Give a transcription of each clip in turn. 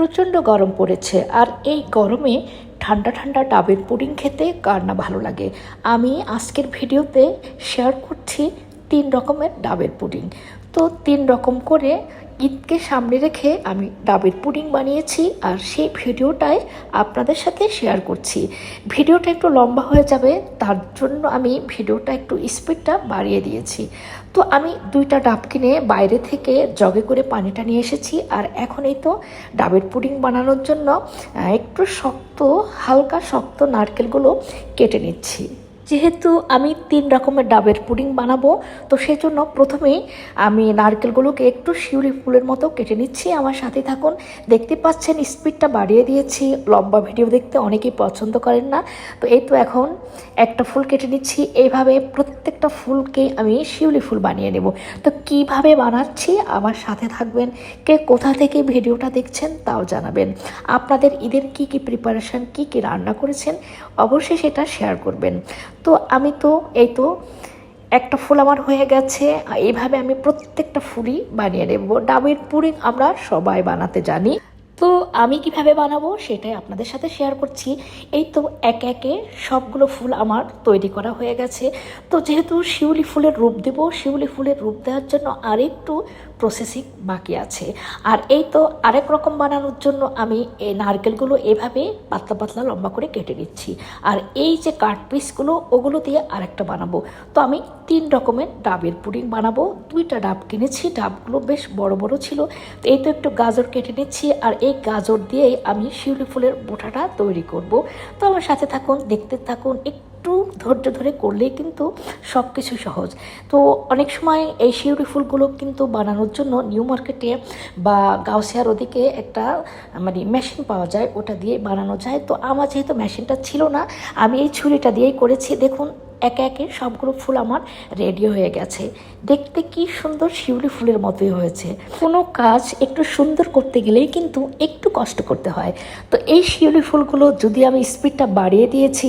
প্রচণ্ড গরম পড়েছে, আর এই গরমে ঠান্ডা ঠান্ডা ডাবের পুডিং খেতে কার না ভালো লাগে? আমি আজকের ভিডিওতে শেয়ার করছি তিন রকমের ডাবের পুডিং। তো তিন রকম করে ঈদকে সামনে রেখে আমি ডাবের পুডিং বানিয়েছি আর সেই ভিডিওটাই আপনাদের সাথে শেয়ার করছি। ভিডিওটা একটু লম্বা হয়ে যাবে, তার জন্য আমি ভিডিওটা একটু স্পিডটা বাড়িয়ে দিয়েছি। তো আমি দুইটা ডাব কিনে বাইরে থেকে জগে করে পানিটা নিয়ে এসেছি আর এখন এই তো ডাবের পুডিং বানানোর জন্য একটু শক্ত, হালকা শক্ত নারকেলগুলো কেটে নিচ্ছি। যেহেতু আমি তিন রকমের ডাবের পুডিং বানাবো, তো সেই জন্য প্রথমেই আমি নারকেলগুলোকে একটু শিউলি ফুলের মতো কেটে নিচ্ছি। আমার সাথে থাকুন। দেখতে পাচ্ছেন, স্পিডটা বাড়িয়ে দিয়েছি। লম্বা ভিডিও দেখতে অনেকেই পছন্দ করেন না। তো এই তো এখন একটা ফুল কেটে নিচ্ছি। এইভাবে প্রত্যেকটা ফুলকে আমি শিউলি ফুল বানিয়ে নেব। তো কীভাবে বানাচ্ছি? আমার সাথে থাকবেন। কে কোথা থেকে ভিডিওটা দেখছেন তাও জানাবেন। আপনাদের ঈদের কি কি প্রিপারেশন কি কি রান্না করেছেন? অবশ্যই সেটা শেয়ার করবেন। তো আমি তো, এই তো, একটা ফুল আমার হয়ে গেছে এইভাবে আমি প্রত্যেকটা ফুলই বানিয়ে নেব। ডাবের পুডিং আমরা সবাই বানাতে জানি। তো আমি কীভাবে বানাবো সেটাই আপনাদের সাথে শেয়ার করছি। এই তো একে একে সবগুলো ফুল আমার তৈরি করা হয়ে গেছে। তো যেহেতু শিউলি ফুলের রূপ দেব, শিউলি ফুলের রূপ দেওয়ার জন্য আরেকটু প্রসেসিং বাকি আছে। আর এই তো আরেক রকম বানানোর জন্য আমি এই নারকেলগুলো এভাবে পাতলা পাতলা লম্বা করে কেটে নিচ্ছি। আর এই যে কাঠ পিসগুলো, ওগুলো দিয়ে আরেকটা বানাবো। তো আমি তিন রকমের ডাবের পুডিং বানাবো। দুইটা ডাব কিনেছি, ডাবগুলো বেশ বড় বড় ছিল। তো এই তো একটু গাজর কেটে নিচ্ছি আর এই গাজর দিয়েই আমি শিউলি ফুলের বোটাটা তৈরি করব। তো আমার সাথে থাকুন, দেখতে থাকুন, একটু ধৈর্য ধরে করলেই কিন্তু সব কিছু সহজ। তো অনেক সময় এই শিউরি ফুলগুলো কিন্তু বানানোর জন্য নিউ মার্কেটে বা গাউসিয়ার ওদিকে একটা মানে মেশিন পাওয়া যায়, ওটা দিয়ে বানানো যায়। তো আমার যেহেতু মেশিনটা ছিল না, আমি এই ছুরিটা দিয়েই করেছি। দেখুন একে একে সবগুলো ফুল আমার রেডি হয়ে গেছে। দেখতে কি সুন্দর শিউলি ফুলের মতোই হয়েছে। কোনো কাজ একটু সুন্দর করতে গেলেই কিন্তু একটু কষ্ট করতে হয়। তো এই শিউলি ফুলগুলো যদি আমি স্পিডটা বাড়িয়ে দিয়েছি,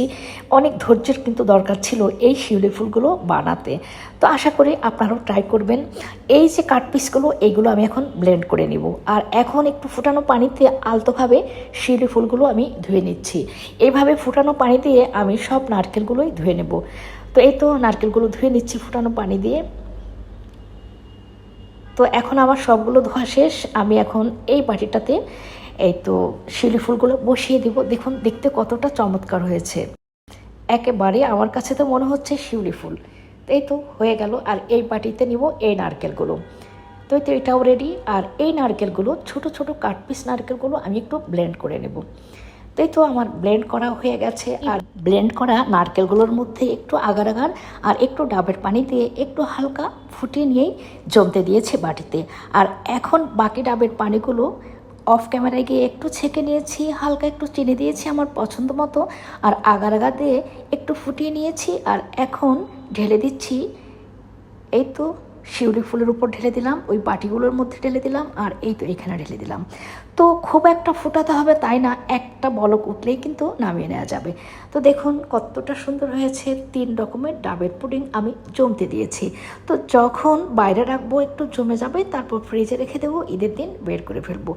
অনেক ধৈর্যের কিন্তু দরকার ছিল এই শিউলি ফুলগুলো বানাতে। তো আশা করি আপনারাও ট্রাই করবেন। এই যে কাট পিসগুলো এইগুলো আমি এখন ব্লেন্ড করে নিব। আর এখন একটু ফুটানো পানিতে আলতোভাবে শিউলি ফুলগুলো আমি ধুয়ে নিচ্ছি। এইভাবে ফুটানো পানি দিয়ে আমি সব নারকেলগুলোই ধুয়ে নেব। তো এই তো নারকেলগুলো ধুয়ে নিচ্ছি ফুটানো পানি দিয়ে। তো এখন আমার সবগুলো ধোয়া শেষ। আমি এখন এই বাটিটাতে এই তো শিউলি ফুলগুলো বসিয়ে দিব। দেখুন, দেখতে কতটা চমৎকার হয়েছে। একেবারে আমার কাছে তো মনে হচ্ছে শিউলি ফুল। এই তো হয়ে গেল। আর এই বাটিতে নিব এই নারকেলগুলো। তো এই তো এটাও রেডি আর এই নারকেলগুলো, ছোট ছোট কাট পিস নারকেলগুলো আমি একটু ব্লেন্ড করে নেব। তো এই তো আমার ব্লেন্ড করা হয়ে গেছে। আর ব্লেন্ড করা নারকেলগুলোর মধ্যে একটু আগার আগার আর একটু ডাবের পানি দিয়ে একটু হালকা ফুটিয়ে নিয়েই জমতে দিয়েছে বাটিতে। আর এখন বাকি ডাবের পানিগুলো অফ ক্যামেরায় গিয়ে একটু ছেঁকে নিয়েছি, হালকা একটু চিনি দিয়েছি আমার পছন্দ মতো। আর আগার আগা দিয়ে একটু ফুটিয়ে নিয়েছি। আর এখন ঢেলে দিচ্ছি। এই তো শিউলি ফুলের উপর ঢেলে দিলাম, ওই বাটিগুলোর মধ্যে ঢেলে দিলাম, আর এই তো এখানে ঢেলে দিলাম। তো খুব একটা ফোটাতে হবে তাই না, একটা বলক উঠলেই কিন্তু নামিয়ে নেওয়া যাবে। তো দেখুন কতটা সুন্দর হয়েছে, তিন রকমের ডাবের পুডিং আমি জমতে দিয়েছি। তো যখন বাইরে রাখব একটু জমে যাবে, তারপর ফ্রিজে রেখে দেবো, ঈদের দিন বের করে ফেলব।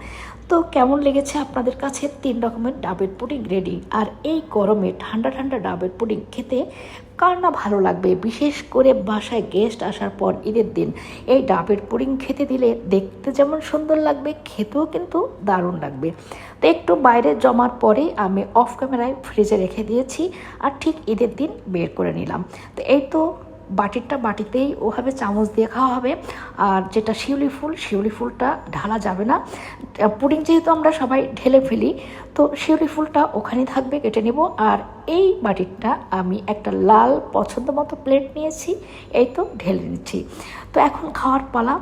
তো কেমন লেগেছে আপনাদের কাছে তিন রকমের ডাবের পুডিং রেডি? আর এই গরমে ঠান্ডা ঠান্ডা ডাবের পুডিং খেতে কার না ভালো লাগবে? বিশেষ করে বাসায় গেস্ট আসার পর ঈদের দিন। এই ডাবের পুরিং খেতে দিলে দেখতে যেমন সুন্দর লাগবে, খেতেও কিন্তু দারুণ লাগবে। তো একটু বাইরে জমার পরে আমি অফ ক্যামেরায় ফ্রিজে রেখে দিয়েছি আর ঠিক ঈদের দিন বের করে নিলাম। তো এই তো বাটিরটা বাটিতেই ওভাবে চামচ দিয়ে খাওয়া হবে। আর যেটা শিউলি ফুল, শিউলি ফুলটা ঢালা যাবে না। পুডিং যেহেতু আমরা সবাই ঢেলে ফেলি, তো শিউলি ফুলটা ওখানে থাকবে, কেটে নেব। আর এই বাটিরটা আমি একটা লাল পছন্দ মতো প্লেট নিয়েছি, এই তো ঢেলে নিচ্ছি। তো এখন খাওয়ার পালা।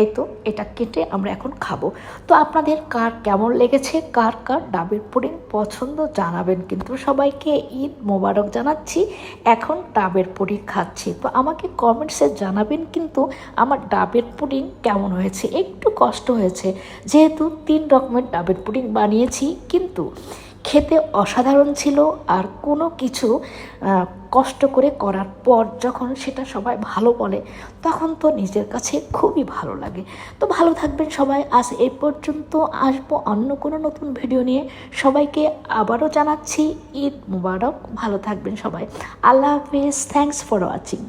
এই তো এটা কেটে আমরা এখন খাব। তো আপনাদের কার কেমন লেগেছে, কার কার ডাবের পুডিং পছন্দ জানাবেন কিন্তু সবাইকে ঈদ মোবারক জানাচ্ছি, এখন ডাবের পুডিং খাচ্ছি। তো আমাকে কমেন্টসে জানাবেন কিন্তু আমার ডাবের পুডিং কেমন হয়েছে, একটু কষ্ট হয়েছে। যেহেতু তিন রকমের ডাবের পুডিং বানিয়েছি, কিন্তু খেতে অসাধারণ ছিল আর কোনো কিছু কষ্ট করে করার পর যখন সেটা সবাই ভালো বলে, তখন তো নিজের কাছে খুবই ভালো লাগে। তো ভালো থাকবেন সবাই। আজ এই পর্যন্ত আসব অন্য কোনো নতুন ভিডিও নিয়ে। সবাইকে আবারও জানাচ্ছি, ঈদ মুবারক। ভালো থাকবেন সবাই। আল্লাহ হাফিজ। Thanks for watching